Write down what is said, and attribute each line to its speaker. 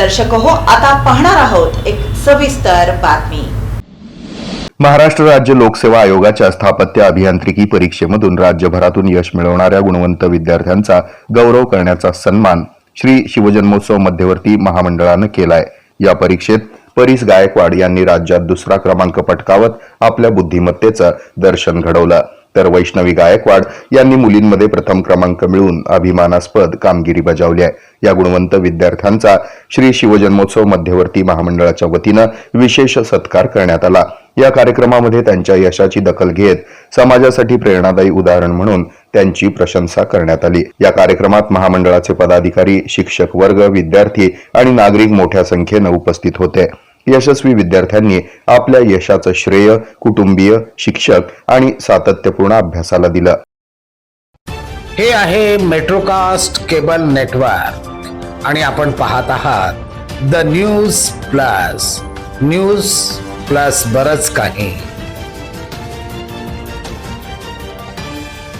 Speaker 1: दर्शक हो आता पाहणार आहोत एक सविस्तर बातमी.
Speaker 2: महाराष्ट्र राज्य लोकसेवा आयोगाच्या स्थापत्य अभियांत्रिकी परीक्षेमधून राज्यभरातून यश मिळवणाऱ्या गुणवंत विद्यार्थ्यांचा गौरव करण्याचा सन्मान श्री शिवजन्मोत्सव मध्यवर्ती महामंडळानं केलाय. या परीक्षेत परीस गायकवाड यांनी राज्यात दुसरा क्रमांक पटकावत आपल्या बुद्धिमत्तेचं दर्शन घडवलं. तर वैष्णवी गायकवाड यांनी मुलींमध्ये प्रथम क्रमांक मिळवून अभिमानास्पद कामगिरी बजावली आहे. या गुणवंत विद्यार्थ्यांचा श्री शिवजन्मोत्सव मध्यवर्ती महामंडळाच्या वतीनं विशेष सत्कार करण्यात आला. या कार्यक्रमामध्ये त्यांच्या यशाची दखल घेत समाजासाठी प्रेरणादायी उदाहरण म्हणून त्यांची प्रशंसा करण्यात आली. या कार्यक्रमात महामंडळाचे पदाधिकारी शिक्षक वर्ग विद्यार्थी आणि नागरिक मोठ्या संख्येनं उपस्थित होते. यशस्वी विद्यार्थ्यांनी आपल्या यशाचं श्रेय कुटुंबीय शिक्षक आणि सातत्यपूर्ण अभ्यासाला दिलं.
Speaker 3: हे आहे मेट्रोकास्ट केबल नेटवर्क आणि आपण पाहत आहात the news plus news plus बरच काही.